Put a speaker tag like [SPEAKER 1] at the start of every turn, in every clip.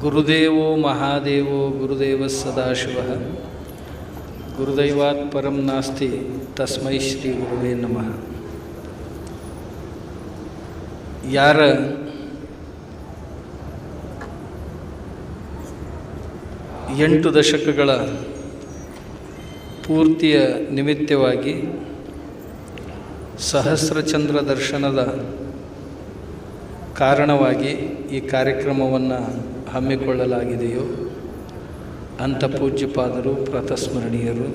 [SPEAKER 1] ಗುರುದೇವೋ ಮಹಾದೇವೋ ಗುರುದೇವ ಸದಾಶಿವ. ಗುರುದೈವಾತ್ ಪರಂ ನಾಸ್ತಿ ತಸ್ಮೈ ಶ್ರೀ ಗುರುವೇ ನಮಃ. ಯಾರ ಎಂಟು ದಶಕಗಳ ಪೂರ್ತಿಯ ನಿಮಿತ್ತವಾಗಿ ಸಹಸ್ರಚಂದ್ರ ದರ್ಶನದ ಕಾರಣವಾಗಿ ಈ ಕಾರ್ಯಕ್ರಮವನ್ನು ಹಮ್ಮಿಕೊಳ್ಳಲಾಗಿದೆಯೋ? ಅಂಥ ಪೂಜ್ಯಪಾದರು ಪ್ರತಸ್ಮರಣೀಯರು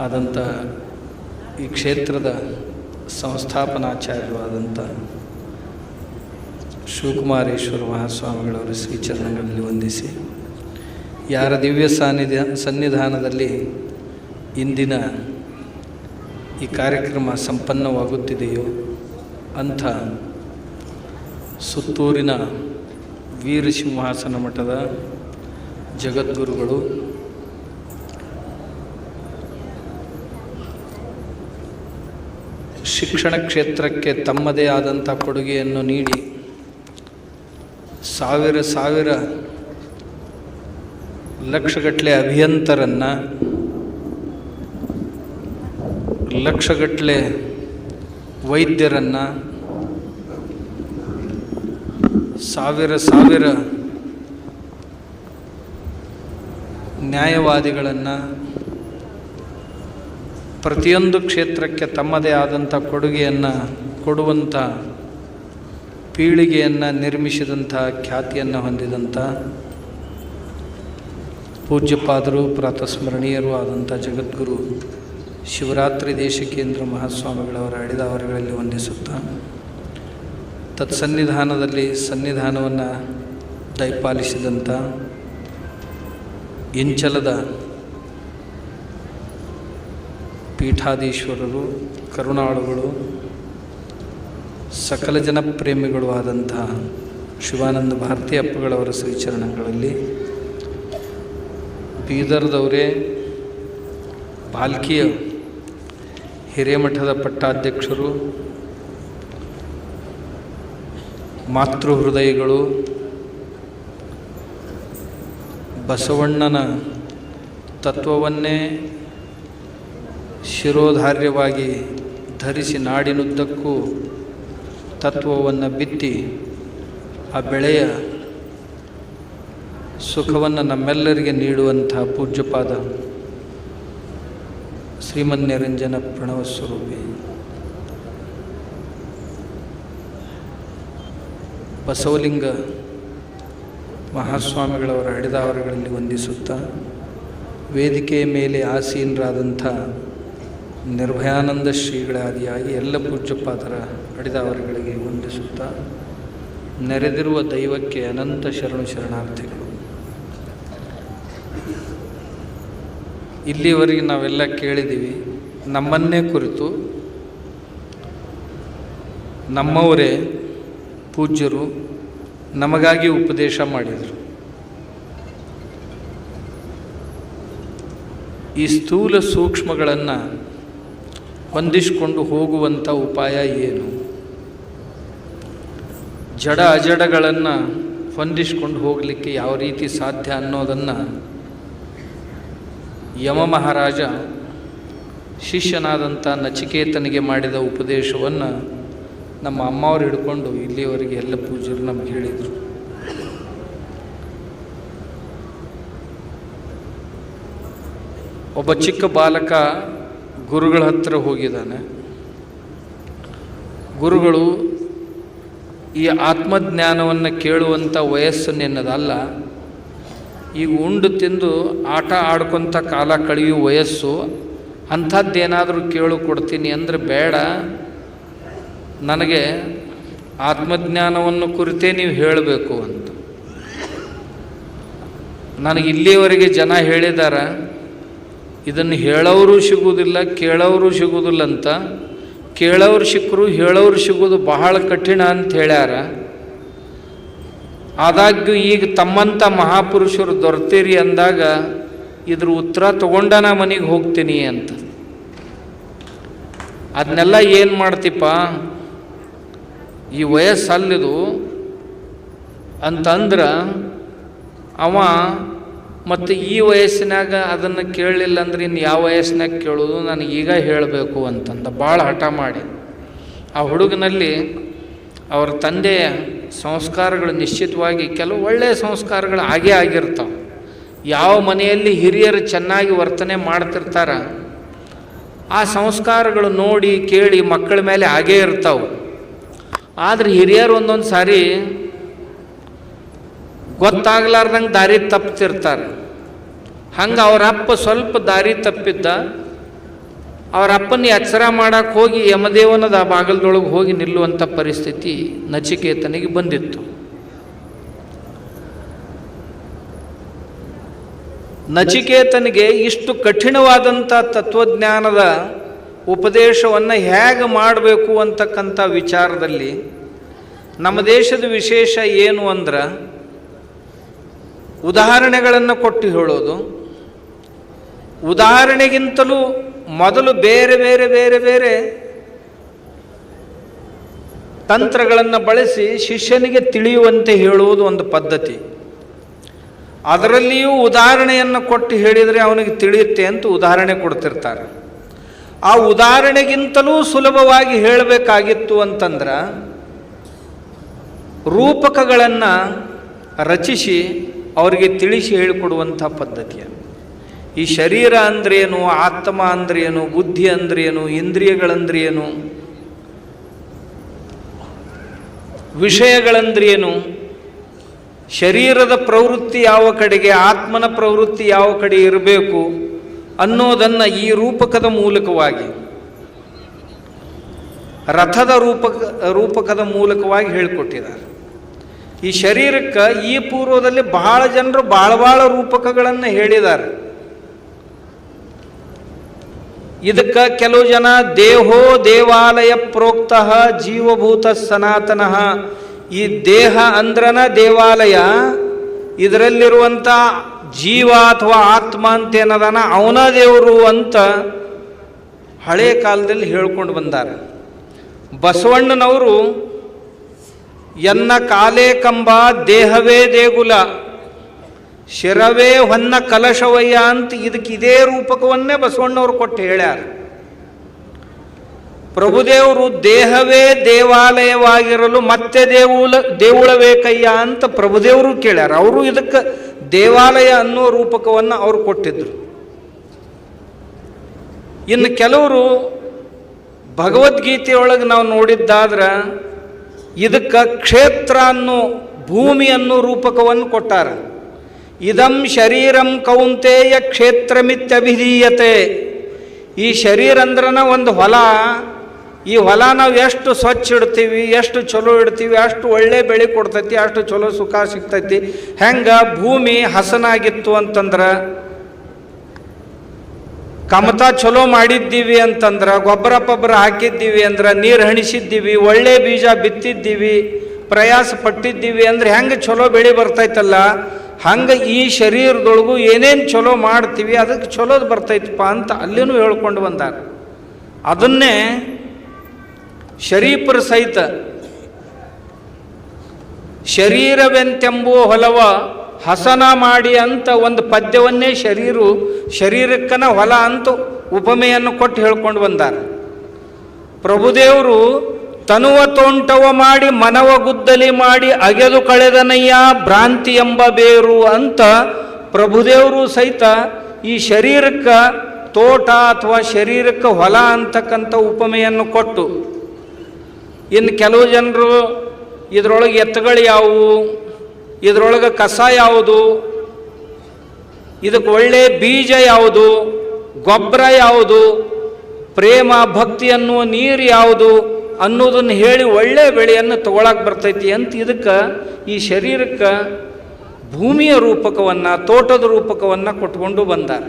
[SPEAKER 1] ಆದಂಥ ಈ ಕ್ಷೇತ್ರದ ಸಂಸ್ಥಾಪನಾಚಾರ್ಯರು ಆದಂಥ ಶಿವಕುಮಾರೇಶ್ವರ ಮಹಾಸ್ವಾಮಿಗಳವರ ಶ್ರೀಚರಣಗಳಲ್ಲಿ ವಂದಿಸಿ, ಯಾರ ದಿವ್ಯ ಸಾನ್ನಿಧ್ಯ, ಸನ್ನಿಧಾನದಲ್ಲಿ ಇಂದಿನ ಈ ಕಾರ್ಯಕ್ರಮ ಸಂಪನ್ನವಾಗುತ್ತಿದೆಯೋ, ಅಂಥ ಸುತ್ತೂರಿನ ವೀರಸಿಂಹಾಸನ ಮಠದ ಜಗದ್ಗುರುಗಳು. ಶಿಕ್ಷಣ ಕ್ಷೇತ್ರಕ್ಕೆ ತಮ್ಮದೇ ಆದಂಥ ಕೊಡುಗೆಯನ್ನು ನೀಡಿ ಸಾವಿರ ಸಾವಿರ ಲಕ್ಷಗಟ್ಟಲೆ ಅಭಿಯಂತರನ್ನು, ಲಕ್ಷಗಟ್ಟಲೆ ವೈದ್ಯರನ್ನು ಸಾವಿರ ಸಾವಿರ ನ್ಯಾಯವಾದಿಗಳನ್ನು ಪ್ರತಿಯೊಂದು ಕ್ಷೇತ್ರಕ್ಕೆ ತಮ್ಮದೇ ಆದಂಥ ಕೊಡುಗೆಯನ್ನು ಕೊಡುವಂಥ ಪೀಳಿಗೆಯನ್ನು ನಿರ್ಮಿಸಿದಂಥ ಖ್ಯಾತಿಯನ್ನು ಹೊಂದಿದಂಥ ಪೂಜ್ಯಪಾದರು, ಪ್ರಾತಸ್ಮರಣೀಯರು ಆದಂಥ ಜಗದ್ಗುರು ಶಿವರಾತ್ರಿ ದೇಶಕೇಂದ್ರ ಮಹಾಸ್ವಾಮಿಗಳವರ ಅಡಿದಾವರಗಳಲ್ಲಿ ವಂದಿಸುತ್ತಾ ತತ್ಸನ್ನಿಧಾನದಲ್ಲಿ ಸನ್ನಿಧಾನವನ್ನು ದಯಪಾಲಿಸಿದಂಥ ಇಂಚಲದ ಪೀಠಾಧೀಶ್ವರರು, ಕರುಣಾಳುಗಳು, ಸಕಲ ಜನಪ್ರೇಮಿಗಳು ಆದಂತಹ ಶಿವಾನಂದ ಭಾರತಿ ಅಪ್ಪಗಳವರ ಶ್ರೀಚರಣಗಳಲ್ಲಿ ಬೀದರ್ದವರೇ ಪಾಲ್ಕಿಯ ಹಿರೇಮಠದ ಪಟ್ಟಾಧ್ಯಕ್ಷರು ಮಾತೃ ಹೃದಯಗಳು ಬಸವಣ್ಣನ ತತ್ವವನ್ನೇ ಶಿರೋಧಾರ್ಯವಾಗಿ ಧರಿಸಿ ನಾಡಿನುದ್ದಕ್ಕೂ ತತ್ವವನ್ನು ಬಿತ್ತಿ ಆ ಬೆಳೆಯ ಸುಖವನ್ನು ನಮ್ಮೆಲ್ಲರಿಗೆ ನೀಡುವಂಥ ಪೂಜ್ಯಪಾದ ಶ್ರೀಮನ್ಯರಂಜನ ಪ್ರಣವ ಸ್ವರೂಪಿ. ಬಸವಲಿಂಗ ಮಹಾಸ್ವಾಮಿಗಳವರ ಹಿಡಿದಾವರಗಳಲ್ಲಿ ವಂದಿಸುತ್ತಾ ವೇದಿಕೆಯ ಮೇಲೆ ಆಸೀನರಾದಂಥ ನಿರ್ಭಯಾನಂದ ಶ್ರೀಗಳಾದಿಯಾಗಿ ಎಲ್ಲ ಪೂಜ್ಯಪಾತರ ಹಡಿದಾವರಗಳಿಗೆ ವಂದಿಸುತ್ತಾ ನೆರೆದಿರುವ ದೈವಕ್ಕೆ ಅನಂತ ಶರಣು ಶರಣಾರ್ಥಿಗಳು. ಇಲ್ಲಿವರೆಗೆ ನಾವೆಲ್ಲ ಕೇಳಿದ್ದೀವಿ, ನಮ್ಮನ್ನೇ ಕುರಿತು, ನಮ್ಮವರೇ ಪೂಜ್ಯರು ನಮಗಾಗಿ ಉಪದೇಶ ಮಾಡಿದರು. ಈ ಸ್ಥೂಲ ಸೂಕ್ಷ್ಮಗಳನ್ನು ಹೊಂದಿಸಿಕೊಂಡು ಹೋಗುವಂಥ ಉಪಾಯ ಏನು? ಜಡ ಅಜಡಗಳನ್ನು ಹೊಂದಿಸ್ಕೊಂಡು ಹೋಗಲಿಕ್ಕೆ ಯಾವ ರೀತಿ ಸಾಧ್ಯ ಅನ್ನೋದನ್ನು ಯಮ ಮಹಾರಾಜ ಶಿಷ್ಯನಾದಂಥ ನಚಿಕೇತನಿಗೆ ಮಾಡಿದ ಉಪದೇಶವನ್ನು ನಮ್ಮ ಅಮ್ಮವ್ರು ಹಿಡ್ಕೊಂಡು ಇಲ್ಲಿವರೆಗೆ ಎಲ್ಲ ಪೂಜೆರು ನಮ್ಗೆ ಹೇಳಿದರು. ಒಬ್ಬ ಚಿಕ್ಕ ಬಾಲಕ ಗುರುಗಳ ಹತ್ರ ಹೋಗಿದ್ದಾನೆ. ಗುರುಗಳು ಈ ಆತ್ಮಜ್ಞಾನವನ್ನು ಕೇಳುವಂಥ ವಯಸ್ಸು ನಿನ್ನದಲ್ಲ ಈಗ ಉಂಡು ತಿಂದು ಆಟ ಆಡ್ಕೊತ ಕಾಲ ಕಳೆಯುವ ವಯಸ್ಸು ಅಂಥದ್ದೇನಾದರೂ ಕೇಳು ಕೊಡ್ತೀನಿ ಅಂದರೆ ಬೇಡ. ನನಗೆ ಆತ್ಮಜ್ಞಾನವನ್ನು ಕುರಿತೇ ನೀವು ಹೇಳಬೇಕು ಅಂತ. ನನಗೆ ಇಲ್ಲಿಯವರೆಗೆ ಜನ ಹೇಳಿದಾರ, ಇದನ್ನು ಹೇಳೋರು ಸಿಗುವುದಿಲ್ಲ, ಕೇಳೋರು ಸಿಗುವುದಿಲ್ಲ ಅಂತ. ಕೇಳೋರು ಸಿಕ್ಕರು, ಹೇಳೋರು ಸಿಗೋದು ಬಹಳ ಕಠಿಣ ಅಂತ ಹೇಳ್ಯಾರ. ಆದಾಗ್ಯೂ ಈಗ ತಮ್ಮಂಥ ಮಹಾಪುರುಷರು ದೊರೆತೀರಿ ಅಂದಾಗ, ಇದ್ರ ಉತ್ತರ ತಗೊಂಡ ನಾ ಮನೆಗೆ ಹೋಗ್ತೀನಿ ಅಂತ. ಅದನ್ನೆಲ್ಲ ಏನು ಮಾಡ್ತಿಪ್ಪ? ಈ ವಯಸ್ಸಲ್ಲಿದು ಅಂತಂದ್ರೆ ಅವ ಮತ್ತು ಈ ವಯಸ್ಸಿನಾಗ ಅದನ್ನು ಕೇಳಲಿಲ್ಲ ಅಂದ್ರೆ ಇನ್ನು ಯಾವ ವಯಸ್ಸಿನಾಗ ಕೇಳೋದು? ನನಗೆ ಈಗ ಹೇಳಬೇಕು ಅಂತಂದ. ಭಾಳ ಹಠ ಮಾಡಿ. ಆ ಹುಡುಗನಲ್ಲಿ ಅವ್ರ ತಂದೆಯ ಸಂಸ್ಕಾರಗಳು ನಿಶ್ಚಿತವಾಗಿ ಕೆಲವು ಒಳ್ಳೆಯ ಸಂಸ್ಕಾರಗಳು ಆಗೇ ಆಗಿರ್ತಾವೆ. ಯಾವ ಮನೆಯಲ್ಲಿ ಹಿರಿಯರು ಚೆನ್ನಾಗಿ ವರ್ತನೆ ಮಾಡ್ತಿರ್ತಾರ, ಆ ಸಂಸ್ಕಾರಗಳು ನೋಡಿ ಕೇಳಿ ಮಕ್ಕಳ ಮೇಲೆ ಆಗೇ ಇರ್ತಾವೆ. ಆದರೆ ಹಿರಿಯರು ಒಂದೊಂದು ಸಾರಿ ಗೊತ್ತಾಗ್ಲಾರ್ದಂಗೆ ದಾರಿ ತಪ್ತಿರ್ತಾರೆ. ಹಂಗೆ ಅವರಪ್ಪ ಸ್ವಲ್ಪ ದಾರಿ ತಪ್ಪಿದ್ದ, ಅವ್ರ ಅಪ್ಪನ ಎಚ್ಚರ ಮಾಡಕ್ಕೆ ಹೋಗಿ ಯಮದೇವನದ ಬಾಗಲದೊಳಗೆ ಹೋಗಿ ನಿಲ್ಲುವಂಥ ಪರಿಸ್ಥಿತಿ ನಚಿಕೇತನಿಗೆ ಬಂದಿತ್ತು. ನಚಿಕೇತನಿಗೆ ಇಷ್ಟು ಕಠಿಣವಾದಂಥ ತತ್ವಜ್ಞಾನದ ಉಪದೇಶವನ್ನು ಹೇಗೆ ಮಾಡಬೇಕು ಅಂತಕ್ಕಂಥ ವಿಚಾರದಲ್ಲಿ ನಮ್ಮ ದೇಶದ ವಿಶೇಷ ಏನು ಅಂದ್ರೆ ಉದಾಹರಣೆಗಳನ್ನು ಕೊಟ್ಟು ಹೇಳೋದು. ಉದಾಹರಣೆಗಿಂತಲೂ ಮೊದಲು ಬೇರೆ ಬೇರೆ ಬೇರೆ ಬೇರೆ ತಂತ್ರಗಳನ್ನು ಬಳಸಿ ಶಿಷ್ಯನಿಗೆ ತಿಳಿಯುವಂತೆ ಹೇಳುವುದು ಒಂದು ಪದ್ಧತಿ. ಅದರಲ್ಲಿಯೂ ಉದಾಹರಣೆಯನ್ನು ಕೊಟ್ಟು ಹೇಳಿದರೆ ಅವನಿಗೆ ತಿಳಿಯುತ್ತೆ ಅಂತ ಉದಾಹರಣೆ ಕೊಡ್ತಿರ್ತಾರೆ. ಆ ಉದಾಹರಣೆಗಿಂತಲೂ ಸುಲಭವಾಗಿ ಹೇಳಬೇಕಾಗಿತ್ತು ಅಂತಂದ್ರೆ ರೂಪಕಗಳನ್ನು ರಚಿಸಿ ಅವರಿಗೆ ತಿಳಿಸಿ ಹೇಳಿಕೊಡುವಂಥ ಪದ್ಧತಿಯ ಈ ಶರೀರ ಅಂದ್ರೇನು, ಆತ್ಮ ಅಂದ್ರೇನು, ಬುದ್ಧಿ ಅಂದ್ರೇನು, ಇಂದ್ರಿಯಗಳಂದ್ರೇನು, ವಿಷಯಗಳಂದ್ರೇನು, ಶರೀರದ ಪ್ರವೃತ್ತಿ ಯಾವ ಕಡೆಗೆ, ಆತ್ಮನ ಪ್ರವೃತ್ತಿ ಯಾವ ಕಡೆ ಇರಬೇಕು ಅನ್ನೋದನ್ನು ಈ ರೂಪಕದ ಮೂಲಕವಾಗಿ, ರಥದ ರೂಪಕ ರೂಪಕದ ಮೂಲಕವಾಗಿ ಹೇಳಿಕೊಟ್ಟಿದ್ದಾರೆ. ಈ ಶರೀರಕ್ಕೆ ಈ ಪೂರ್ವದಲ್ಲಿ ಬಹಳ ಜನರು ಭಾಳ ಭಾಳ ರೂಪಕಗಳನ್ನು ಹೇಳಿದ್ದಾರೆ. ಇದಕ್ಕೆ ಕೆಲವು ಜನ ದೇಹೋ ದೇವಾಲಯ ಪ್ರೋಕ್ತ ಜೀವಭೂತ ಸನಾತನಃ. ಈ ದೇಹ ಅಂದ್ರನ ದೇವಾಲಯ ಇದರಲ್ಲಿರುವಂಥ ಜೀವ ಅಥವಾ ಆತ್ಮ ಅಂತ ಏನದಾನ, ಅವನ ದೇವರು ಅಂತ ಹಳೆ ಕಾಲದಲ್ಲಿ ಹೇಳ್ಕೊಂಡು ಬಂದಾರೆ. ಬಸವಣ್ಣನವರು, ಎನ್ನ ಕಾಲೇ ಕಂಬ, ದೇಹವೇ ದೇಗುಲ, ಶಿರವೇ ಹೊನ್ನ ಕಲಶವಯ್ಯ ಅಂತ ಇದಕ್ಕೆ ಇದೇ ರೂಪಕವನ್ನೇ ಬಸವಣ್ಣವರು ಕೊಟ್ಟು ಹೇಳ್ಯಾರ. ಪ್ರಭುದೇವರು, ದೇಹವೇ ದೇವಾಲಯವಾಗಿರಲು ಮತ್ತೆ ದೇವುಲ, ದೇವುಳಬೇಕಯ್ಯ ಅಂತ ಪ್ರಭುದೇವರು ಕೇಳ್ಯಾರ. ಅವರು ಇದಕ್ಕೆ ದೇವಾಲಯ ಅನ್ನೋ ರೂಪಕವನ್ನು ಅವರು ಕೊಟ್ಟಿದ್ದರು ಇನ್ನು ಕೆಲವರು ಭಗವದ್ಗೀತೆಯೊಳಗೆ ನಾವು ನೋಡಿದ್ದಾದ್ರೆ ಇದಕ್ಕೆ ಕ್ಷೇತ್ರ ಅನ್ನೋ ಭೂಮಿ ಅನ್ನೋ ರೂಪಕವನ್ನು ಕೊಟ್ಟಾರ. ಇದಂ ಶರೀರಂ ಕೌಂತೆಯ ಕ್ಷೇತ್ರಮಿತ್ಯಭಿಧೀಯತೆ. ಈ ಶರೀರ ಅಂದ್ರನ ಒಂದು ಹೊಲ ಈ ಹೊಲ ನಾವು ಎಷ್ಟು ಸ್ವಚ್ಛ ಇಡ್ತೀವಿ, ಎಷ್ಟು ಚಲೋ ಇಡ್ತೀವಿ, ಅಷ್ಟು ಒಳ್ಳೆ ಬೆಳೆ ಕೊಡ್ತೈತಿ, ಅಷ್ಟು ಚಲೋ ಸುಖ ಸಿಗ್ತೈತಿ. ಹೆಂಗೆ ಭೂಮಿ ಹಸನಾಗಿತ್ತು ಅಂತಂದ್ರೆ, ಕಮತ ಚಲೋ ಮಾಡಿದ್ದೀವಿ ಅಂತಂದ್ರೆ, ಗೊಬ್ಬರ ಪಬ್ಬರ ಹಾಕಿದ್ದೀವಿ ಅಂದ್ರೆ, ನೀರು ಹಣಿಸಿದ್ದೀವಿ, ಒಳ್ಳೆ ಬೀಜ ಬಿತ್ತಿದ್ದೀವಿ, ಪ್ರಯಾಸ ಪಟ್ಟಿದ್ದೀವಿ ಅಂದ್ರೆ ಹೆಂಗೆ ಚಲೋ ಬೆಳೆ ಬರ್ತೈತಲ್ಲ? ಹಂಗೆ ಈ ಶರೀರದೊಳಗು ಏನೇನು ಚಲೋ ಮಾಡ್ತೀವಿ, ಅದಕ್ಕೆ ಚಲೋದು ಬರ್ತೈತಪ್ಪ ಅಂತ ಅಲ್ಲಿನೂ ಹೇಳ್ಕೊಂಡು ಬಂದಾರ. ಅದನ್ನೇ ಶರೀಫರ ಸಹಿತ ಶರೀರವೆಂತೆಂಬುವ ಹೊಲವ ಹಸನ ಮಾಡಿ ಅಂತ ಒಂದು ಪದ್ಯವನ್ನೇ ಶರೀರು ಶರೀರಕ್ಕನ ಹೊಲ ಅಂತ ಉಪಮೆಯನ್ನು ಕೊಟ್ಟು ಹೇಳ್ಕೊಂಡು ಬಂದಾರೆ. ಪ್ರಭುದೇವರು ತನುವ ತೋಂಟವ ಮಾಡಿ ಮನವ ಗುದ್ದಲಿ ಮಾಡಿ ಅಗೆದು ಕಳೆದನಯ್ಯ ಭ್ರಾಂತಿ ಎಂಬ ಬೇರು ಅಂತ ಪ್ರಭುದೇವರು ಸಹಿತ ಈ ಶರೀರಕ್ಕೆ ತೋಟ ಅಥವಾ ಶರೀರಕ್ಕೆ ಹೊಲ ಅಂತಕ್ಕಂಥ ಉಪಮೆಯನ್ನು ಕೊಟ್ಟು ಇನ್ನು ಕೆಲವು ಜನರು ಇದರೊಳಗೆ ಎತ್ತುಗಳು ಯಾವುವು? ಇದರೊಳಗೆ ಕಸ ಯಾವುದು? ಇದಕ್ಕೆ ಒಳ್ಳೆ ಬೀಜ ಯಾವುದು? ಗೊಬ್ಬರ ಯಾವುದು? ಪ್ರೇಮ, ಭಕ್ತಿ ಅನ್ನುವ ನೀರು ಯಾವುದು? ಅನ್ನೋದನ್ನು ಹೇಳಿ ಒಳ್ಳೆ ಬೆಳೆಯನ್ನು ತಗೊಳಕ್ಕೆ ಬರ್ತೈತಿ ಅಂತ ಇದಕ್ಕೆ ಈ ಶರೀರಕ್ಕೆ ಭೂಮಿಯ ರೂಪಕವನ್ನು, ತೋಟದ ರೂಪಕವನ್ನು ಕೊಟ್ಕೊಂಡು ಬಂದಾರ.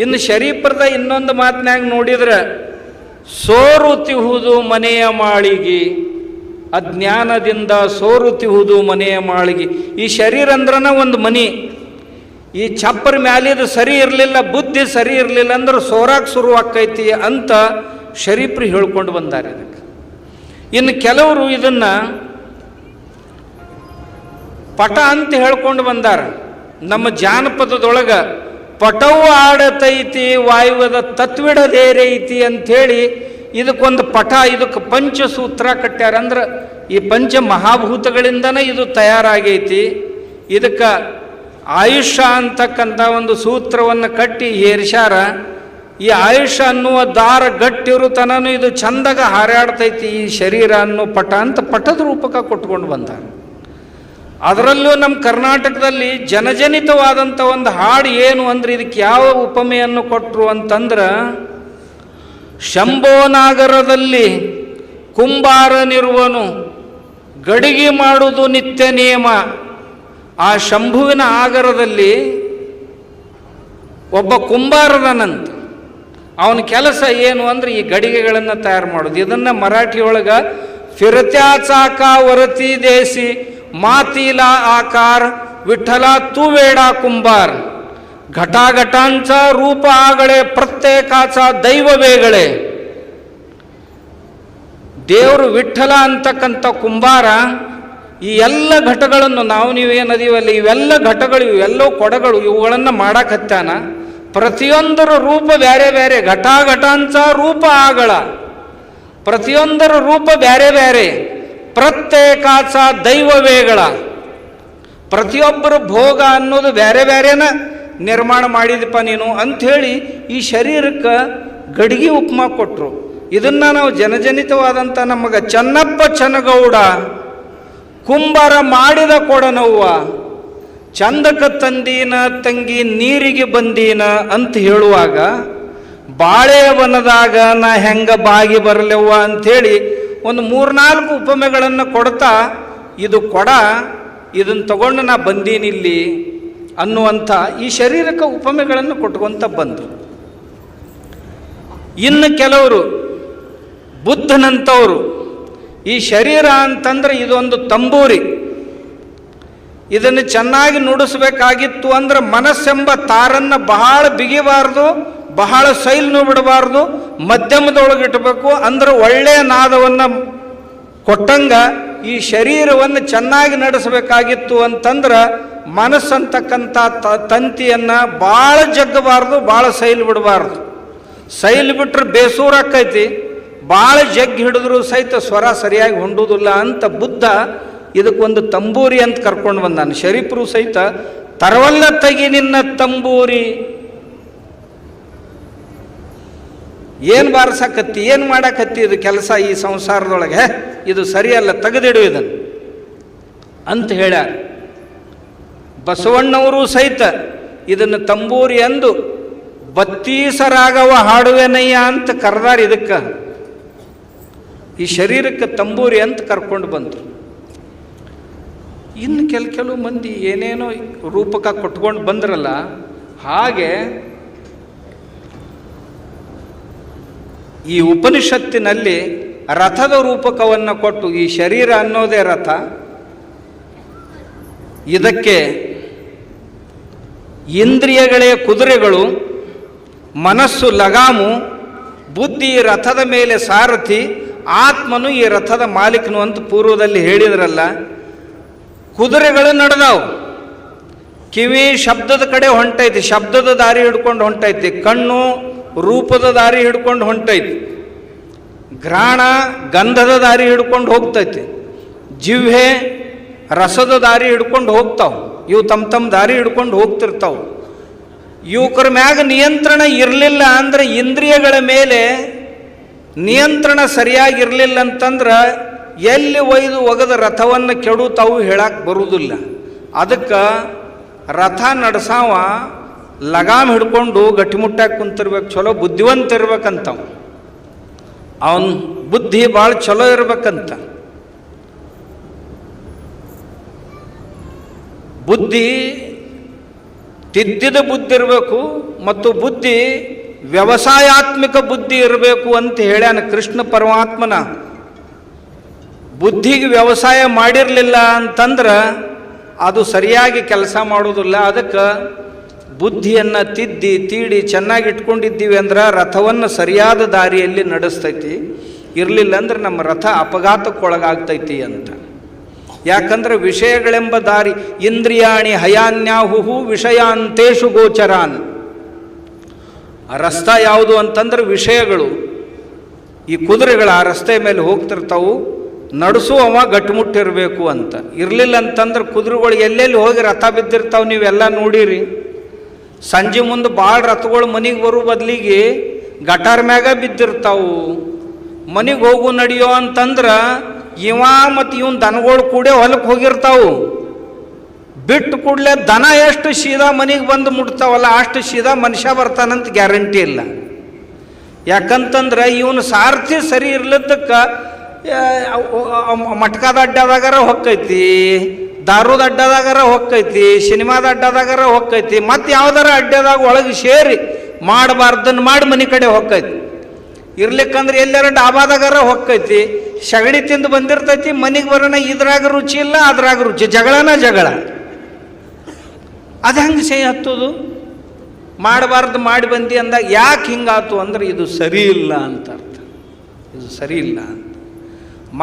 [SPEAKER 1] ಇನ್ನು ಶರೀಫರದ ಇನ್ನೊಂದು ಮಾತಿನಾಗ ನೋಡಿದ್ರೆ ಸೋರುತಿಹುದು ಮನೆಯ ಮಾಳಿಗೆ, ಅಜ್ಞಾನದಿಂದ ಸೋರುತಿಹುದು ಮನೆಯ ಮಾಳಿಗೆ. ಈ ಶರೀರ ಅಂದ್ರನ ಒಂದು ಮನಿ. ಈ ಚಪ್ಪರ ಮ್ಯಾಲಿದು ಸರಿ ಇರಲಿಲ್ಲ, ಬುದ್ಧಿ ಸರಿ ಇರಲಿಲ್ಲ ಅಂದ್ರೆ ಸೋರಾಕ್ ಶುರು ಆಕೈತಿ ಅಂತ ಶರೀಫ್ರು ಹೇಳ್ಕೊಂಡು ಬಂದಾರೆ ಇದಕ್ಕೆ ಇನ್ನು ಕೆಲವರು ಇದನ್ನು ಪಟ ಅಂತ ಹೇಳ್ಕೊಂಡು ಬಂದಾರ. ನಮ್ಮ ಜಾನಪದದೊಳಗೆ ಪಟವು ಆಡತೈತಿ ವಾಯುವದ ತತ್ವಿಡದೇರೈತಿ ಅಂಥೇಳಿ ಇದಕ್ಕೊಂದು ಪಟ, ಇದಕ್ಕೆ ಪಂಚಸೂತ್ರ ಕಟ್ಟ್ಯಾರ ಅಂದ್ರೆ ಈ ಪಂಚ ಮಹಾಭೂತಗಳಿಂದನೇ ಇದು ತಯಾರಾಗೈತಿ. ಇದಕ್ಕೆ ಆಯುಷ್ಯ ಅಂತಕ್ಕಂಥ ಒಂದು ಸೂತ್ರವನ್ನು ಕಟ್ಟಿ ಏರ್ಸ್ಯಾರ. ಈ ಆಯುಷ್ಯ ಅನ್ನುವ ದಾರ ಗಟ್ಟಿರುತನೂ ಇದು ಚಂದಾಗ ಹಾರಾಡ್ತೈತಿ ಈ ಶರೀರ ಅನ್ನೋ ಪಟ ಅಂತ ಪಟದ ರೂಪಕ ಕೊಟ್ಕೊಂಡು ಬಂದಾರ ಅದರಲ್ಲೂ ನಮ್ಮ ಕರ್ನಾಟಕದಲ್ಲಿ ಜನಜನಿತವಾದಂಥ ಒಂದು ಹಾಡು ಏನು ಅಂದ್ರೆ ಇದಕ್ಕೆ ಯಾವ ಉಪಮೆಯನ್ನು ಕೊಟ್ಟರು ಅಂತಂದ್ರೆ ಶಂಭೋನಾಗರದಲ್ಲಿ ಕುಂಬಾರನಿರುವನು ಗಡಿಗೆ ಮಾಡುವುದು ನಿತ್ಯ ನಿಯಮ ಆ ಶಂಭುವಿನ ಆಗರದಲ್ಲಿ ಒಬ್ಬ ಕುಂಬಾರದನಂತ. ಅವನ ಕೆಲಸ ಏನು ಅಂದ್ರೆ ಈ ಗಡಿಗೆಗಳನ್ನು ತಯಾರು ಮಾಡೋದು. ಇದನ್ನು ಮರಾಠಿಯೊಳಗೆ ಫಿರತ್ಯಾಚಾಕ ವರತಿ ದೇಸಿ ಮಾತೀಲ ಆಕಾರ ವಿಠ್ಠಲ ತುವೇಡ ಕುಂಬಾರ್ घटाघटांचा रूप आगळे प्रत्येकाचा दैव वेगळे ದೇವರು ವಿಠ್ಠಲ ಅಂತಕ್ಕಂಥ ಕುಂಬಾರ ಈ ಎಲ್ಲ ಘಟಗಳನ್ನು ನಾವು ನೀವೇನದೀವಲ್ಲ ಇವೆಲ್ಲ ಘಟಗಳು ಇವೆಲ್ಲವೂ ಕೊಡಗಳು ಇವುಗಳನ್ನು ಮಾಡಕತ್ತಾನ ಪ್ರತಿಯೊಂದರ ರೂಪ ಬೇರೆ ಬೇರೆ ಘಟಾಘಟಾಂಚ ರೂಪ ಆಗಳ ಪ್ರತಿಯೊಂದರ ರೂಪ ಬೇರೆ ಬೇರೆ ಪ್ರತ್ಯೇಕಾಚ ದೈವವೇಗಳ. ಪ್ರತಿಯೊಬ್ಬರು ಪ್ರತಿಯೊಬ್ಬರ ಭೋಗ ಅನ್ನೋದು ಬೇರೆ ಬೇರೆನ ನಿರ್ಮಾಣ ಮಾಡಿದಪ್ಪ ನೀನು ಅಂಥೇಳಿ ಈ ಶರೀರಕ್ಕೆ ಗಡಿಗೆ ಉಪಮಾ ಕೊಟ್ಟರು ಇದನ್ನು ನಾವು ಜನಜನಿತವಾದಂಥ ನಮಗೆ ಚನ್ನಪ್ಪ ಚನ್ನಗೌಡ, ಕುಂಬಾರ ಮಾಡಿದ ಕೊಡನವ್ವ, ಚಂದಕ ತಂದೀನ ತಂಗಿ ನೀರಿಗೆ ಬಂದೀನ ಅಂತ ಹೇಳುವಾಗ ಬಾಳೆವನದಾಗ ನಾ ಹೆಂಗ ಬಾಗಿ ಬರಲೆವ್ವ ಅಂಥೇಳಿ ಒಂದು ಮೂರ್ನಾಲ್ಕು ಉಪಮೆಗಳನ್ನು ಕೊಡ್ತಾ, ಇದು ಕೊಡ ಇದನ್ನು ತಗೊಂಡು ನಾ ಬಂದೀನಿಲ್ಲಿ ಅನ್ನುವಂಥ ಈ ಶರೀರಕ್ಕೆ ಉಪಮೆಗಳನ್ನು ಕೊಟ್ಕೊಂತ ಬಂದರು. ಇನ್ನು ಕೆಲವರು ಬುದ್ಧನಂಥವರು ಈ ಶರೀರ ಅಂತಂದ್ರೆ ಇದೊಂದು ತಂಬೂರಿ. ಇದನ್ನು ಚೆನ್ನಾಗಿ ನುಡಿಸ್ಬೇಕಾಗಿತ್ತು ಅಂದ್ರೆ ಮನಸ್ಸೆಂಬ ತಾರನ್ನು ಬಹಳ ಬಿಗಿಬಾರ್ದು ಬಹಳ ಸೈಲ್ನು ಬಿಡಬಾರ್ದು, ಮಧ್ಯಮದೊಳಗೆ ಇಟ್ಬೇಕು, ಅಂದ್ರೆ ಒಳ್ಳೆಯ ನಾದವನ್ನು ಕೊಟ್ಟಂಗ ಈ ಶರೀರವನ್ನು ಚೆನ್ನಾಗಿ ನಡೆಸಬೇಕಾಗಿತ್ತು ಅಂತಂದ್ರೆ ಮನಸ್ಸಂತಕ್ಕಂಥ ತ, ತಂತಿಯನ್ನು ಭಾಳ ಜಗ್ಗಬಾರ್ದು, ಭಾಳ ಸೈಲ್ ಬಿಡಬಾರ್ದು. ಸೈಲ್ ಬಿಟ್ಟರೆ ಬೇಸೂರ ಆಕೈತಿ. ಭಾಳ ಜಗ್ಗಿ ಹಿಡಿದ್ರು ಸಹಿತ ಸ್ವರ ಸರಿಯಾಗಿ ಹೊಂಡುವುದಿಲ್ಲ ಅಂತ ಬುದ್ಧ ಇದಕ್ಕೊಂದು ತಂಬೂರಿ ಅಂತ ಕರ್ಕೊಂಡು ಬಂದಾನೆ. ಶರೀಫರು ಸಹಿತ, ತರವಲ್ಲ ತಗಿ ನಿನ್ನ ತಂಬೂರಿ. ಏನು ಬಾರಿಸಕತ್ತಿ, ಏನು ಮಾಡಕತ್ತಿ ಇದು ಕೆಲಸ ಈ ಸಂಸಾರದೊಳಗೆ? ಇದು ಸರಿಯಲ್ಲ, ತೆಗೆದಿಡು ಇದನ್ನು. ಅಂತ ಹೇಳ್ಯಾರ. ಬಸವಣ್ಣವರು ಸಹಿತ ಇದನ್ನು ತಂಬೂರಿ ಎಂದು ಬತ್ತೀಸರಾಗವ ಹಾಡುವೆನಯ್ಯ ಅಂತ ಕರೆದಾರ ಇದಕ್ಕೆ. ಈ ಶರೀರಕ್ಕೆ ತಂಬೂರಿ ಅಂತ ಕರ್ಕೊಂಡು ಬಂತು ಇನ್ನು ಕೆಲ ಕೆಲವು ಮಂದಿ ಏನೇನೋ ರೂಪಕ ಕೊಟ್ಕೊಂಡು ಬಂದ್ರಲ್ಲ, ಹಾಗೆ ಈ ಉಪನಿಷತ್ತಿನಲ್ಲಿ ರಥದ ರೂಪಕವನ್ನು ಕೊಟ್ಟು ಈ ಶರೀರ ಅನ್ನೋದೇ ರಥ. ಇದಕ್ಕೆ ಇಂದ್ರಿಯಗಳೇ ಕುದುರೆಗಳು, ಮನಸ್ಸು ಲಗಾಮು, ಬುದ್ಧಿ ರಥದ ಮೇಲೆ ಸಾರಥಿ, ಆತ್ಮನು ಈ ರಥದ ಮಾಲೀಕನು ಅಂತ ಪೂರ್ವದಲ್ಲಿ ಹೇಳಿದ್ರಲ್ಲ. ಕುದುರೆಗಳು ನಡೆದವು. ಕಿವಿ ಶಬ್ದದ ಕಡೆ ಹೊಂಟೈತಿ, ಶಬ್ದದ ದಾರಿ ಹಿಡ್ಕೊಂಡು ಹೊಂಟೈತಿ. ಕಣ್ಣು ರೂಪದ ದಾರಿ ಹಿಡ್ಕೊಂಡು ಹೊಂಟೈತಿ. ಗ್ರಾಣ ಗಂಧದ ದಾರಿ ಹಿಡ್ಕೊಂಡು ಹೋಗ್ತೈತಿ. ಜಿಹ್ವೆ ರಸದ ದಾರಿ ಹಿಡ್ಕೊಂಡು ಹೋಗ್ತಾವೆ. ಇವು ತಮ್ಮ ತಮ್ಮ ದಾರಿ ಹಿಡ್ಕೊಂಡು ಹೋಗ್ತಿರ್ತಾವೆ. ಯುವಕರ ಮ್ಯಾಗ ನಿಯಂತ್ರಣ ಇರಲಿಲ್ಲ ಅಂದ್ರೆ ಇಂದ್ರಿಯಗಳ ಮೇಲೆ ನಿಯಂತ್ರಣ ಸರಿಯಾಗಿರಲಿಲ್ಲ ಅಂತಂದ್ರೆ ಎಲ್ಲಿ ಒಯ್ದು ಒಗದ ರಥವನ್ನು ಕೆಡುತ್ತಾವು ಹೇಳಕ್ಕೆ ಬರುವುದಿಲ್ಲ ಅದಕ್ಕೆ ರಥ ನಡೆಸಾವ ಲಗಾಮ್ ಹಿಡ್ಕೊಂಡು ಗಟ್ಟಿಮುಟ್ಟಾಗಿ ಕುಂತಿರ್ಬೇಕು, ಚಲೋ ಬುದ್ಧಿವಂತ ಇರ್ಬೇಕಂತ ಅವನ ಬುದ್ಧಿ ಭಾಳ ಚಲೋ ಇರ್ಬೇಕಂತ. ಬುದ್ಧಿ ತಿದ್ದಿದ ಬುದ್ಧಿ ಇರಬೇಕು ಮತ್ತು ಬುದ್ಧಿ ವ್ಯವಸಾಯಾತ್ಮಿಕ ಬುದ್ಧಿ ಇರಬೇಕು ಅಂತ ಹೇಳ್ಯಾನ ಕೃಷ್ಣ ಪರಮಾತ್ಮನ. ಬುದ್ಧಿಗೆ ವ್ಯವಸಾಯ ಮಾಡಿರಲಿಲ್ಲ ಅಂತಂದ್ರೆ ಅದು ಸರಿಯಾಗಿ ಕೆಲಸ ಮಾಡೋದಿಲ್ಲ. ಅದಕ್ಕೆ ಬುದ್ಧಿಯನ್ನು ತಿದ್ದಿ, ತೀಡಿ ಚೆನ್ನಾಗಿ ಇಟ್ಕೊಂಡಿದ್ದೀವಿ ಅಂದ್ರೆ ರಥವನ್ನು ಸರಿಯಾದ ದಾರಿಯಲ್ಲಿ ನಡೆಸ್ತೈತಿ. ಇರಲಿಲ್ಲ ಅಂದ್ರೆ ನಮ್ಮ ರಥ ಅಪಘಾತಕ್ಕೊಳಗಾಗ್ತೈತಿ ಅಂತ. ಯಾಕಂದ್ರೆ ವಿಷಯಗಳೆಂಬ ದಾರಿ, ಇಂದ್ರಿಯಾಣಿ ಹಯಾನ್ಯಾಹುಹು ವಿಷಯಾಂತೇಶು ಗೋಚರಾನ್. ಆ ರಸ್ತ ಯಾವುದು ಅಂತಂದ್ರೆ ವಿಷಯಗಳು. ಈ ಕುದುರೆಗಳು ಆ ರಸ್ತೆ ಮೇಲೆ ಹೋಗ್ತಿರ್ತಾವು ನಡೆಸುವವ ಗಟ್ಟುಮುಟ್ಟಿರಬೇಕು ಅಂತ. ಇರಲಿಲ್ಲ ಅಂತಂದ್ರೆ ಕುದುರೆಗಳು ಎಲ್ಲೆಲ್ಲಿ ಹೋಗಿ ರಥ ಬಿದ್ದಿರ್ತಾವೆ ನೀವೆಲ್ಲ ನೋಡಿರಿ. ಸಂಜೆ ಮುಂದೆ ಭಾಳ ರಥಗಳು ಮನೆಗೆ ಬರೋ ಬದಲಿಗೆ ಗಟಾರ್ ಮ್ಯಾಗ ಬಿದ್ದಿರ್ತಾವು. ಮನೆಗೆ ಹೋಗು ನಡೆಯೋ ಅಂತಂದ್ರೆ ಇವ ಮತ್ತು ಇವನ್ ದನಗಳು ಕೂಡ ಹೊಲಕ್ಕೆ ಹೋಗಿರ್ತಾವು. ಬಿಟ್ಟು ಕೂಡಲೇ ದನ ಎಷ್ಟು ಸೀದಾ ಮನೆಗೆ ಬಂದು ಮುಟ್ತಾವಲ್ಲ ಅಷ್ಟು ಸೀದಾ ಮನುಷ್ಯ ಬರ್ತಾನಂತ ಗ್ಯಾರಂಟಿ ಇಲ್ಲ. ಯಾಕಂತಂದ್ರೆ ಇವನು ಸಾರಥಿ ಸರಿ ಇರ್ಲದ್ದಕ್ಕೆ ಮಟ್ಕದ ಅಡ್ಡಾದಾಗಾರ ಹೊಕ್ಕೈತಿ. ದಾರುದ ಅಡ್ಡದಾಗಾರ ಹೊಕ್ಕೈತಿ, ಸಿನಿಮಾದ ಅಡ್ಡದಾಗಾರ ಹೊಕ್ಕೈತಿ, ಮತ್ತು ಯಾವ್ದಾರ ಅಡ್ಡದಾಗ ಒಳಗೆ ಸೇರಿ ಮಾಡಬಾರ್ದನ್ನು ಮಾಡಿ ಮನೆ ಕಡೆ ಹೊಕ್ಕೈತಿ. ಇರ್ಲಿಕ್ಕಂದ್ರೆ ಎಲ್ಲಾರ ಡಾಬಾದಾಗಾರ ಹೊಕ್ಕೈತಿ, ಸಗಣಿ ತಿಂದು ಬಂದಿರ್ತೈತಿ, ಮನೆಗೆ ಬರೋಣ, ಇದ್ರಾಗ ರುಚಿ ಇಲ್ಲ, ಅದ್ರಾಗ ರುಚಿ, ಜಗಳನ ಜಗಳ. ಅದು ಹೆಂಗೆ ಸೇ ಹತ್ತೋದು? ಮಾಡಬಾರ್ದು ಮಾಡಿ ಬಂದಿ ಅಂದಾಗ ಯಾಕೆ ಹಿಂಗಾತು ಅಂದ್ರೆ ಇದು ಸರಿ ಇಲ್ಲ ಅಂತ ಅರ್ಥ. ಇದು ಸರಿ ಇಲ್ಲ ಅಂತ.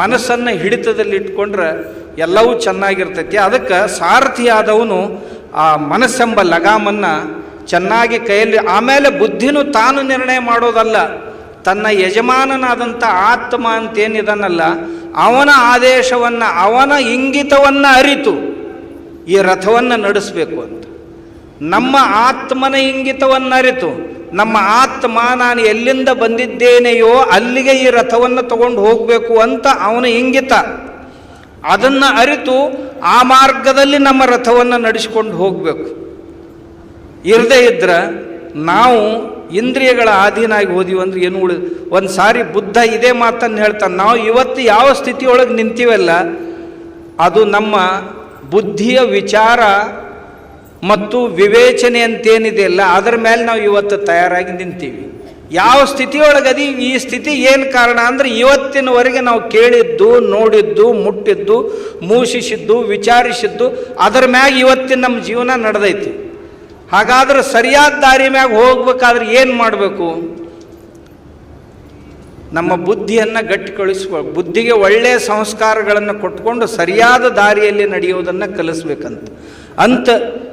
[SPEAKER 1] ಮನಸ್ಸನ್ನು ಹಿಡಿತದಲ್ಲಿ ಇಟ್ಕೊಂಡ್ರೆ ಎಲ್ಲವೂ ಚೆನ್ನಾಗಿರ್ತೈತಿ. ಅದಕ್ಕೆ ಸಾರಥಿಯಾದವನು ಆ ಮನಸ್ಸೆಂಬ ಲಗಾಮನ್ನು ಚೆನ್ನಾಗಿ ಕೈಯಲ್ಲಿ, ಆಮೇಲೆ ಬುದ್ಧಿನೂ ತಾನು ನಿರ್ಣಯ ಮಾಡೋದಲ್ಲ. ತನ್ನ ಯಜಮಾನನಾದಂಥ ಆತ್ಮ ಅಂತೇನಿದನಲ್ಲ, ಅವನ ಆದೇಶವನ್ನು, ಅವನ ಇಂಗಿತವನ್ನು ಅರಿತು, ಈ ರಥವನ್ನು ನಡೆಸಬೇಕು ಅಂತ. ನಮ್ಮ ಆತ್ಮನ ಇಂಗಿತವನ್ನು ಅರಿತು ನಮ್ಮ ಆತ್ಮ ನಾನು ಎಲ್ಲಿಂದ ಬಂದಿದ್ದೇನೆಯೋ ಅಲ್ಲಿಗೆ ಈ ರಥವನ್ನು ತಗೊಂಡು ಹೋಗಬೇಕು ಅಂತ ಅವನು ಇಂಗಿತ. ಅದನ್ನು ಅರಿತು ಆ ಮಾರ್ಗದಲ್ಲಿ ನಮ್ಮ ರಥವನ್ನು ನಡೆಸಿಕೊಂಡು ಹೋಗಬೇಕು. ಇರದೇ ಇದ್ರೆ ನಾವು ಇಂದ್ರಿಯಗಳ ಅಧೀನಾಗಿ ಹೋದಿವಿ ಅಂದ್ರೆ ಏನು ಉಳಿ, ಒಂದು ಸಾರಿ ಬುದ್ಧ ಇದೇ ಮಾತನ್ನು ಹೇಳ್ತಾನೆ, ನಾವು ಇವತ್ತು ಯಾವ ಸ್ಥಿತಿಯೊಳಗೆ ನಿಂತೀವಲ್ಲ, ಅದು ನಮ್ಮ ಬುದ್ಧಿಯ ವಿಚಾರ ಮತ್ತು ವಿವೇಚನೆ ಅಂತೇನಿದೆಯಲ್ಲ ಅದರ ಮೇಲೆ ನಾವು ಇವತ್ತು ತಯಾರಾಗಿ ನಿಂತೀವಿ. ಯಾವ ಸ್ಥಿತಿಯೊಳಗದಿ, ಈ ಸ್ಥಿತಿ ಏನು ಕಾರಣ ಅಂದರೆ ಇವತ್ತಿನವರೆಗೆ ನಾವು ಕೇಳಿದ್ದು, ನೋಡಿದ್ದು, ಮುಟ್ಟಿದ್ದು, ಮೂಷಿಸಿದ್ದು, ವಿಚಾರಿಸಿದ್ದು, ಅದರ ಮ್ಯಾಗ ಇವತ್ತಿನ ನಮ್ಮ ಜೀವನ ನಡೆದೈತಿ. ಹಾಗಾದ್ರೆ ಸರಿಯಾದ ದಾರಿ ಮ್ಯಾಗ ಹೋಗ್ಬೇಕಾದ್ರೆ ಏನು ಮಾಡಬೇಕು? ನಮ್ಮ ಬುದ್ಧಿಯನ್ನು ಗಟ್ಟಿಗೊಳಿಸುವ, ಬುದ್ಧಿಗೆ ಒಳ್ಳೆಯ ಸಂಸ್ಕಾರಗಳನ್ನು ಕೊಟ್ಕೊಂಡು ಸರಿಯಾದ ದಾರಿಯಲ್ಲಿ ನಡೆಯುವುದನ್ನು ಕಲಿಸ್ಬೇಕಂತ. ಅಂತ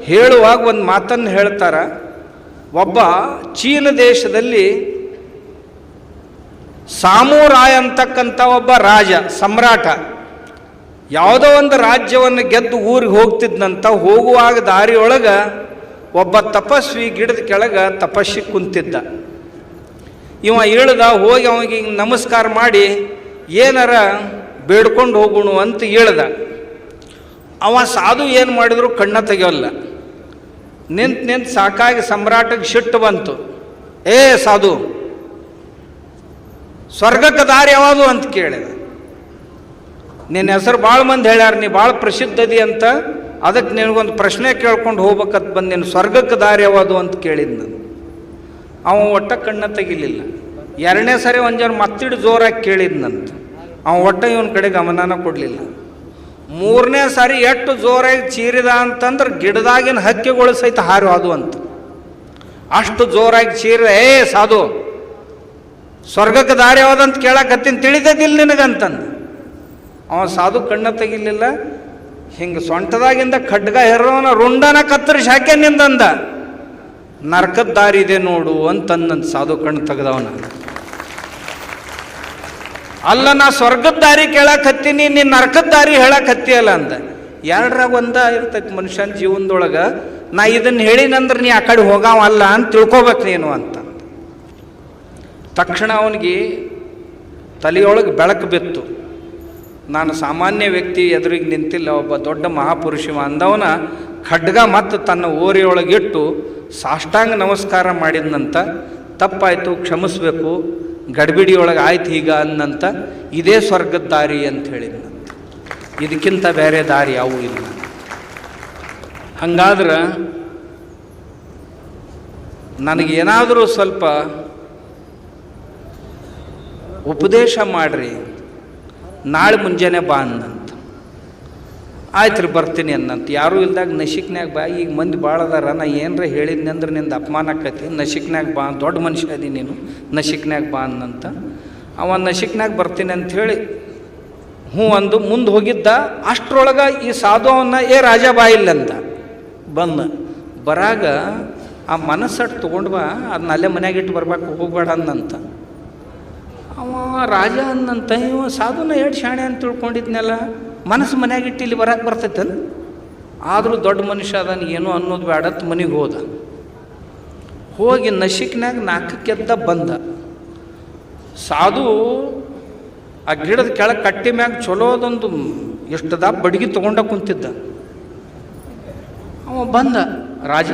[SPEAKER 1] ಹೇಳುವಾಗ ಒಂದು ಮಾತನ್ನು ಹೇಳ್ತಾರ. ಒಬ್ಬ ಚೀನ ದೇಶದಲ್ಲಿ ಸಾಮೂರಾಯ ಅಂತಕ್ಕಂಥ ಒಬ್ಬ ರಾಜ, ಸಮ್ರಾಟ, ಯಾವುದೋ ಒಂದು ರಾಜ್ಯವನ್ನು ಗೆದ್ದು ಊರಿಗೆ ಹೋಗ್ತಿದ್ನಂತ ಹೋಗುವಾಗ ದಾರಿಯೊಳಗೆ ಒಬ್ಬ ತಪಸ್ವಿ ಗಿಡದ ಕೆಳಗೆ ತಪಸ್ಸಿ ಕುಂತಿದ್ದ. ಇವ ಇಳ್ದ ಹೋಗಿ ಅವನಿಗೆ ನಮಸ್ಕಾರ ಮಾಡಿ ಏನಾರ ಬೇಡ್ಕೊಂಡು ಹೋಗೋಣ ಅಂತ ಇಳ್ದ ಅವ ಸಾಧು ಏನು ಮಾಡಿದ್ರು ಕಣ್ಣ ತೆಗಿಯೋಲ್ಲ. ನಿಂತು ನಿಂತು ಸಾಕಾಗಿ ಸಮ್ರಾಟಕ್ಕೆ ಶಿಟ್ಟು ಬಂತು. ಏ ಸಾಧು, ಸ್ವರ್ಗಕ್ಕೆ ದಾರಿ ಯಾವುದು ಅಂತ ಕೇಳಿದ. ನಿನ್ನ ಹೆಸರು ಭಾಳ ಮಂದಿ ಹೇಳ್ಯಾರ, ನೀ ಭಾಳ ಪ್ರಸಿದ್ಧದಿ ಅಂತ ಅದಕ್ಕೆ ನಿನಗೊಂದು ಪ್ರಶ್ನೆ ಕೇಳ್ಕೊಂಡು ಹೋಗ್ಬೇಕಂತ ಬಂದು ನೀನು ಸ್ವರ್ಗಕ್ಕೆ ದಾರಿ ಯಾವುದು ಅಂತ ಕೇಳಿದ್ದು ನಾನು. ಅವ ಒಟ್ಟ ಕಣ್ಣ ತೆಗಿಲಿಲ್ಲ. ಎರಡನೇ ಸರಿ ಒಂದು ಜನ ಮತ್ತಿಡು ಜೋರಾಗಿ ಕೇಳಿದ್ನಂತ ಅವ ಒಟ್ಟ ಇವನ ಕಡೆ ಗಮನನ ಕೊಡಲಿಲ್ಲ. ಮೂರನೇ ಸಾರಿ ಎಷ್ಟು ಜೋರಾಗಿ ಚೀರಿದ ಅಂತಂದ್ರೆ ಗಿಡದಾಗಿನ ಹಕ್ಕಿಗಳು ಸಹಿತ ಹಾರು ಅದು ಅಂತ ಅಷ್ಟು ಜೋರಾಗಿ ಚೀರಿದ, ಏ ಸಾಧು, ಸ್ವರ್ಗಕ್ಕೆ ದಾರಿ ಯಾವ್ದಂತ ಕೇಳಕತ್ತೀನಿ ತಿಳಿದದಿಲ್ಲ ನಿನಗಂತಂದು. ಅವ ಸಾಧು ಕಣ್ಣ ತೆಗಿಲಿಲ್ಲ, ಹಿಂಗೆ ಸೊಂಟದಾಗಿಂದ ಖಡ್ಗ ಹೆರೋನ ರುಂಡನ ಕತ್ತರಿಸಿ ಹಾಕ್ಯ ನಿಂದಂದ ನರ್ಕದ ದಾರಿ ಇದೆ ನೋಡು ಅಂತಂದಂತ ಸಾಧು ಕಣ್ಣು ತೆಗ್ದವನ. ಅಲ್ಲ ನಾ ಸ್ವರ್ಗದ ದಾರಿ ಕೇಳಕ್ ಹತ್ತೀನಿ ನೀನು ನರಕದ ದಾರಿ ಹೇಳಕ್ ಹತ್ತಿಯಲ್ಲ ಅಂದ. ಎರಡ್ರ ಒಂದ ಇರ್ತೈತಿ ಮನುಷ್ಯನ ಜೀವನದೊಳಗೆ, ನಾ ಇದನ್ನು ಹೇಳಿನಂದ್ರೆ ನೀ ಆ ಕಡೆ ಹೋಗಾವಲ್ಲ ಅಂತ ತಿಳ್ಕೊಬೇಕು ನೀನು ಅಂತ. ತಕ್ಷಣ ಅವನಿಗೆ ತಲೆಯೊಳಗೆ ಬೆಳಕು ಬಿತ್ತು. ನಾನು ಸಾಮಾನ್ಯ ವ್ಯಕ್ತಿ, ಎದುರಿಗೆ ನಿಂತಿಲ್ಲ, ಒಬ್ಬ ದೊಡ್ಡ ಮಹಾಪುರುಷ ಅಂದವನ ಖಡ್ಗ ಮತ್ತು ತನ್ನ ಓರಿಯೊಳಗಿಟ್ಟು ಸಾಷ್ಟಾಂಗ ನಮಸ್ಕಾರ ಮಾಡಿದ್ನಂತ, ತಪ್ಪಾಯಿತು, ಕ್ಷಮಿಸ್ಬೇಕು ಗಡ್ಬಿಡಿಯೊಳಗೆ ಆಯ್ತು ಈಗ ಅನ್ನಂತ ಇದೇ ಸ್ವರ್ಗದ ದಾರಿ ಅಂತ ಹೇಳಿದ್ನಂತ ಇದಕ್ಕಿಂತ ಬೇರೆ ದಾರಿ ಯಾವೂ ಇಲ್ಲ. ಹಂಗಾದ್ರೆ ನನಗೇನಾದರೂ ಸ್ವಲ್ಪ ಉಪದೇಶ ಮಾಡ್ರಿ. ನಾಳೆ ಮುಂಜಾನೆ ಬಾ ಅನ್ನಂತ ಆಯ್ತು ರೀ ಬರ್ತೀನಿ ಅನ್ನಂತ. ಯಾರೂ ಇಲ್ದಾಗ ನಶಿಕ್ನ್ಯಾಗ ಬಾ, ಈಗ ಮಂದಿ ಭಾಳ ಅದಾರ. ನಾ ಏನರ ಹೇಳಿದ್ನಿ ಅಂದ್ರೆ ನಿಂದು ಅಪಮಾನ ಆಕೈತಿ. ನಶಿಕ್ನ್ಯಾಗ ಬಾ, ದೊಡ್ಡ ಮನುಷ್ಯ ಅದಿ ನೀನು. ನಶಿಕ್ನ್ಯಾಗ ಬಾ ಅನ್ನಂತ. ಅವ ನಶಿಕ್ನ್ಯಾಗ ಬರ್ತೀನಿ ಅಂಥೇಳಿ ಹ್ಞೂ ಅಂದು ಮುಂದೆ ಹೋಗಿದ್ದ. ಅಷ್ಟರೊಳಗೆ ಈ ಸಾಧು ಅವನ್ನ, ಏ ರಾಜ ಬಾ ಇಲ್ಲಂತ ಬಂದ. ಬರಾಗ ಆ ಮನಸ್ಸಟ್ಟು ತೊಗೊಂಡು ಬಾ ಅದನ್ನ ಅಲ್ಲೇ ಮನೆಯಾಗಿಟ್ಟು ಬರ್ಬೇಕು, ಹೋಗ್ಬೇಡ ಅಂದಂತ ಅವ ರಾಜ ಅಂದಂತ ಇವ ಸಾಧುನ ಎರಡು ಶಾಣೆ ಅಂತ ತಿಳ್ಕೊಂಡಿದ್ನಲ್ಲ ಮನಸ್ಸು ಮನೆಯಾಗಿಟ್ಟು ಇಲ್ಲಿ ಬರಕ್ಕೆ ಬರ್ತೈತೆ ಆದರೂ ದೊಡ್ಡ ಮನುಷ್ಯ ಅದನ್ನು ಏನೋ ಅನ್ನೋದು ಬೇಡತ್ ಮನೆಗೆ ಹೋದ. ಹೋಗಿ ನಶಿಕ್ನಾಗ ನಾಲ್ಕಕ್ಕೆದ್ದ ಬಂದ. ಸಾಧು ಆ ಗಿಡದ ಕೆಳಗೆ ಕಟ್ಟಿ ಮ್ಯಾಗ ಚಲೋದೊಂದು ಎಷ್ಟದ ಬಡಗಿ ತೊಗೊಂಡ ಕುಂತಿದ್ದ. ಅವ ಬಂದ, ರಾಜ,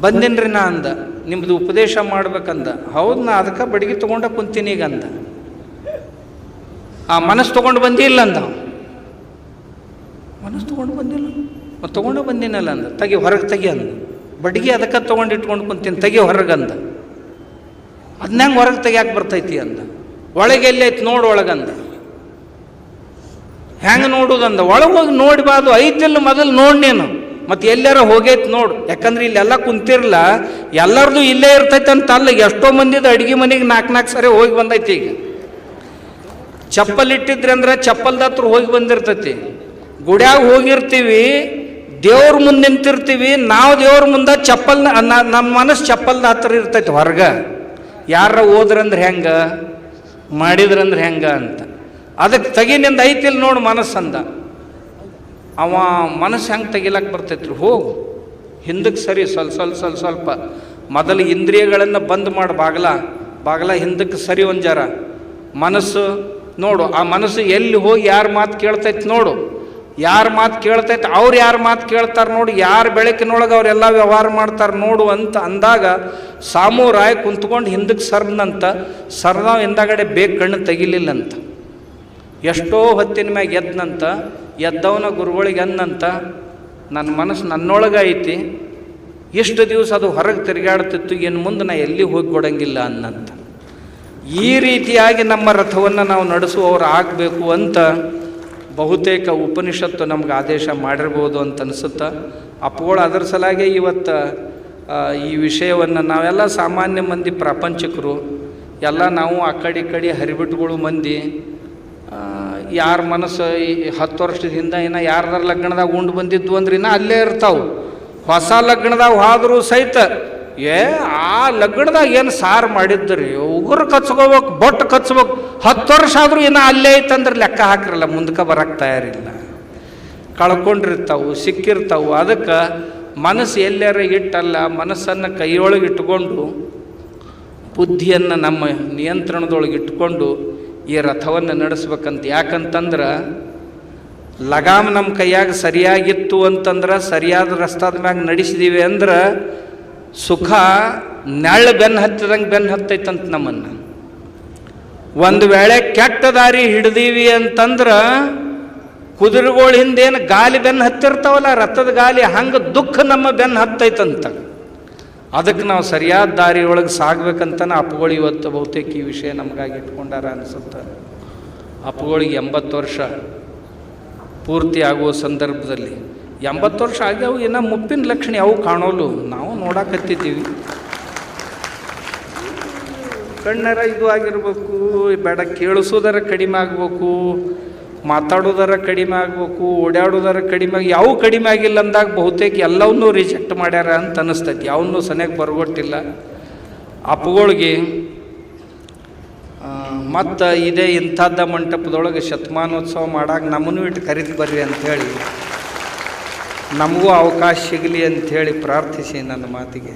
[SPEAKER 1] ಬಂದೇನ್ರಿ ನಾ ಅಂದ ನಿಮ್ಮದು ಉಪದೇಶ ಮಾಡ್ಬೇಕಂದ. ಹೌದು ನಾ ಅದಕ್ಕೆ ಬಡಗಿ ತೊಗೊಂಡ ಕುಂತೀನಿ ಈಗ ಅಂದ. ಆ ಮನಸ್ಸು ತೊಗೊಂಡು ಬಂದಿಲ್ಲ ಅಂದ. ಮನಸ್ಸು ತೊಗೊಂಡು ಬಂದಿಲ್ಲ? ಮತ್ತು ತೊಗೊಂಡು ಬಂದಿನಲ್ಲ ಅಂದ. ತೆಗಿ ಹೊರಗೆ ತೆಗಿ ಅಂದ. ಬಡ್ಗೆ ಅದಕ್ಕೆ ತೊಗೊಂಡು ಇಟ್ಕೊಂಡು ಕುಂತೀನಿ ತೆಗಿ ಹೊರಗಂದ ಅದನ್ನಂಗೆ ಹೊರಗೆ ತೆಗಿಯಾಕೆ ಬರ್ತೈತಿ ಅಂದ. ಒಳಗೆ ಎಲ್ಲಿ ಐತಿ ನೋಡು ಒಳಗಂದ ಹೆಂಗೆ ನೋಡುದಂದ ಒಳಗೆ ಹೋಗಿ ನೋಡಿಬಾರ್ದು ಐತಿಲ್ಲ ಮೊದಲು ನೋಡಿ ನೀನು. ಮತ್ತು ಎಲ್ಲಾರ ಹೋಗೈತೆ ನೋಡು. ಯಾಕಂದ್ರೆ ಇಲ್ಲೆಲ್ಲ ಕುಂತಿರಲ್ಲ ಎಲ್ಲರದು ಇಲ್ಲೇ ಇರ್ತೈತೆ ಅಂತ ಅಲ್ಲ. ಎಷ್ಟೋ ಮಂದಿದು ಅಡುಗೆ ಮನೆಗೆ ನಾಲ್ಕು ನಾಲ್ಕು ಸರಿ ಹೋಗಿ ಬಂದೈತಿ ಈಗ. ಚಪ್ಪಲ್ ಇಟ್ಟಿದ್ರೆ ಅಂದ್ರೆ ಚಪ್ಪಲ್ದ ಹತ್ರ ಹೋಗಿ ಬಂದಿರ್ತೈತಿ. ಗುಡ್ಯಾಗ ಹೋಗಿರ್ತೀವಿ, ದೇವ್ರ ಮುಂದೆ ನಿಂತಿರ್ತೀವಿ, ನಾವು ದೇವ್ರ ಮುಂದೆ ಚಪ್ಪಲ್ ನಮ್ಮ ಮನಸ್ಸು ಚಪ್ಪಲ್ದ ಹತ್ರ ಇರ್ತೈತಿ ಹೊರಗ. ಯಾರ ಹೋದ್ರಂದ್ರೆ ಹೆಂಗ? ಮಾಡಿದ್ರಂದ್ರೆ ಹೆಂಗ ಅಂತ. ಅದಕ್ಕೆ ತಗಿನಿಂದ ಐತಿಲ್ ನೋಡು ಮನಸ್ಸಂದ. ಅವ ಮನಸ್ಸು ಹೆಂಗೆ ತೆಗಿಲಕ್ಕೆ ಬರ್ತೈತ್ರಿ? ಹೋಗು ಹಿಂದಕ್ಕೆ ಸರಿ, ಸ್ವಲ್ಪ ಸ್ವಲ್ಪ ಸ್ವಲ್ಪ ಸ್ವಲ್ಪ. ಮೊದಲು ಇಂದ್ರಿಯಗಳನ್ನು ಬಂದ್ ಮಾಡಿ ಬಾಗ್ಲ. ಬಾಗ್ಲ ಹಿಂದಕ್ಕೆ ಸರಿ ಒಂಜಾರ ಜರ. ಮನಸ್ಸು ನೋಡು, ಆ ಮನಸ್ಸು ಎಲ್ಲಿ ಹೋಗಿ ಯಾರ ಮಾತು ಕೇಳ್ತೈತೆ ನೋಡು. ಯಾರ ಮಾತು ಕೇಳ್ತೈತೆ, ಅವ್ರು ಯಾರ ಮಾತು ಕೇಳ್ತಾರೆ ನೋಡು, ಯಾರ ಬೆಳಕಿನೊಳಗೆ ಅವರೆಲ್ಲ ವ್ಯವಹಾರ ಮಾಡ್ತಾರೆ ನೋಡು ಅಂತ ಅಂದಾಗ ಸಾಮೂರಾಯ್ ಕುಂತ್ಕೊಂಡು ಹಿಂದಕ್ಕೆ ಸರ್ನಂತ ಸರ್ದಾವ್ ಹಿಂದಗಡೆ ಬೇಕು ಕಣ್ಣು ತೆಗಿಲಿಲ್ಲಂತ. ಎಷ್ಟೋ ಹೊತ್ತಿನ ಮ್ಯಾಗ ಎದ್ನಂತ, ಎದ್ದವನ ಗುರುಗಳಿಗೆ ಅನ್ನಂತ ನನ್ನ ಮನಸ್ಸು ನನ್ನೊಳಗೆ ಐತಿ ಎಷ್ಟು ದಿವಸ ಅದು ಹೊರಗೆ ತಿರುಗಾಡ್ತಿತ್ತು ಇನ್ನು ಮುಂದೆ ನಾ ಎಲ್ಲಿ ಹೋಗಿ ಕೊಡಂಗಿಲ್ಲ ಅನ್ನಂತ. ಈ ರೀತಿಯಾಗಿ ನಮ್ಮ ರಥವನ್ನು ನಾವು ನಡೆಸುವವರು ಆಗಬೇಕು ಅಂತ ಬಹುತೇಕ ಉಪನಿಷತ್ತು ನಮ್ಗೆ ಆದೇಶ ಮಾಡಿರ್ಬೋದು ಅಂತ ಅನಿಸುತ್ತೆ? ಅಪ್ಪಗಳು ಅದರ ಸಲಾಗೆ ಇವತ್ತು ಈ ವಿಷಯವನ್ನು ನಾವೆಲ್ಲ ಸಾಮಾನ್ಯ ಮಂದಿ ಪ್ರಾಪಂಚಿಕರು, ಎಲ್ಲ ನಾವು ಆ ಕಡೆ ಕಡೆ ಹರಿಬಿಟ್ಟುಗಳು ಮಂದಿ ಯಾರ ಮನಸ್ಸು ಈ ಹತ್ತು ವರ್ಷದ ಹಿಂದೆ ಇನ್ನು ಯಾರ್ದಾರ ಲಗ್ನದಾಗ ಉಂಡು ಬಂದಿದ್ದು ಅಂದ್ರೆ ಇನ್ನೂ ಅಲ್ಲೇ ಇರ್ತಾವೆ. ಹೊಸ ಲಗ್ನದಾಗ ಹೋದರೂ ಸಹಿತ ಏ, ಆ ಲಗ್ನದಾಗ ಏನು ಸಾರು ಮಾಡಿದ್ರಿ? ಉಗುರು ಕಚ್ಕೋಬೇಕು ಬೊಟ್ಟು ಕಚ್ಬೇಕು. ಹತ್ತು ವರ್ಷ ಆದರೂ ಏನೋ ಅಲ್ಲೇ ಐತಂದ್ರೆ ಲೆಕ್ಕ ಹಾಕಿರಲ್ಲ ಮುಂದಕ್ಕೆ ಬರಕ್ಕೆ ತಯಾರಿಲ್ಲ. ಕಳ್ಕೊಂಡಿರ್ತಾವು, ಸಿಕ್ಕಿರ್ತಾವು. ಅದಕ್ಕೆ ಮನಸ್ಸು ಎಲ್ಲಾರ ಇಟ್ಟಲ್ಲ, ಮನಸ್ಸನ್ನು ಕೈಯೊಳಗೆ ಇಟ್ಕೊಂಡು, ಬುದ್ಧಿಯನ್ನು ನಮ್ಮ ನಿಯಂತ್ರಣದೊಳಗೆ ಇಟ್ಕೊಂಡು ಈ ರಥವನ್ನು ನಡೆಸ್ಬೇಕಂತ. ಯಾಕಂತಂದ್ರೆ ಲಗಾಮ್ ನಮ್ಮ ಕೈಯಾಗ ಸರಿಯಾಗಿತ್ತು ಅಂತಂದ್ರೆ, ಸರಿಯಾದ ರಸ್ತಾದ ಮ್ಯಾಗ ನಡೆಸಿದೀವಿ ಅಂದ್ರೆ ಸುಖ ನೆಳ್ಳ ಬೆನ್ನು ಹತ್ತಿದಂಗೆ ಬೆನ್ನು ಹತ್ತೈತಂತ ನಮ್ಮನ್ನು. ಒಂದು ವೇಳೆ ಕೆಟ್ಟ ದಾರಿ ಹಿಡ್ದೀವಿ ಅಂತಂದ್ರೆ ಕುದುರೆಗಳ ಹಿಂದೇನು ಗಾಲಿ ಬೆನ್ನು ಹತ್ತಿರ್ತಾವಲ್ಲ, ರಥದ ಗಾಲಿ ಹಂಗೆ ದುಃಖ ನಮ್ಮ ಬೆನ್ನು ಹತ್ತೈತಂತ. ಅದಕ್ಕೆ ನಾವು ಸರಿಯಾದ ದಾರಿಯೊಳಗೆ ಅಪ್ಪುಗಳು ಅಪ್ಪಗಳು ಇವತ್ತು ಬಹುತೇಕ ಈ ವಿಷಯ ನಮಗಾಗಿ ಇಟ್ಕೊಂಡಾರ ಅನಿಸುತ್ತೆ. ಅಪ್ಪುಗಳಿಗೆ ಎಂಬತ್ತು ವರ್ಷ ಪೂರ್ತಿ ಆಗುವ ಸಂದರ್ಭದಲ್ಲಿ ಎಂಬತ್ತು ವರ್ಷ ಆಗ್ಯಾವು ಇನ್ನು ಮುಪ್ಪಿನ ಲಕ್ಷಣ ಯಾವ ಕಾಣೋಲು ನಾವು ನೋಡಾಕತ್ತಿದ್ದೀವಿ. ಕಣ್ಣರ ಇದು ಆಗಿರ್ಬೇಕು, ಬೇಡ ಕೇಳಿಸೋದರ ಕಡಿಮೆ ಆಗ್ಬೇಕು, ಮಾತಾಡೋದರ ಕಡಿಮೆ ಆಗ್ಬೇಕು, ಓಡಾಡೋದರ ಕಡಿಮೆ ಆಗಿ ಯಾವ ಕಡಿಮೆ ಆಗಿಲ್ಲ ಅಂದಾಗ ಬಹುತೇಕ ಎಲ್ಲವನ್ನೂ ರಿಜೆಕ್ಟ್ ಮಾಡ್ಯಾರ ಅಂತ ಅನಿಸ್ತೈತಿ. ಯಾವನ್ನೂ ಸನಿಯಾಗಿ ಬರ್ಗೊಟ್ಟಿಲ್ಲ. ಅಪ್ಪುಗಳಿಗೆ ಮತ್ತು ಇದೇ ಇಂಥದ್ದ ಮಂಟಪದೊಳಗೆ ಶತಮಾನೋತ್ಸವ ಮಾಡಾಕ ನಮ್ಮನ್ನು ಇಟ್ಟು ಕರೀತಿ ಬರ್ರಿ ಅಂಥೇಳಿ ನಮಗೂ ಅವಕಾಶ ಸಿಗಲಿ ಅಂಥೇಳಿ ಪ್ರಾರ್ಥಿಸಿ ನನ್ನ ಮಾತಿಗೆ.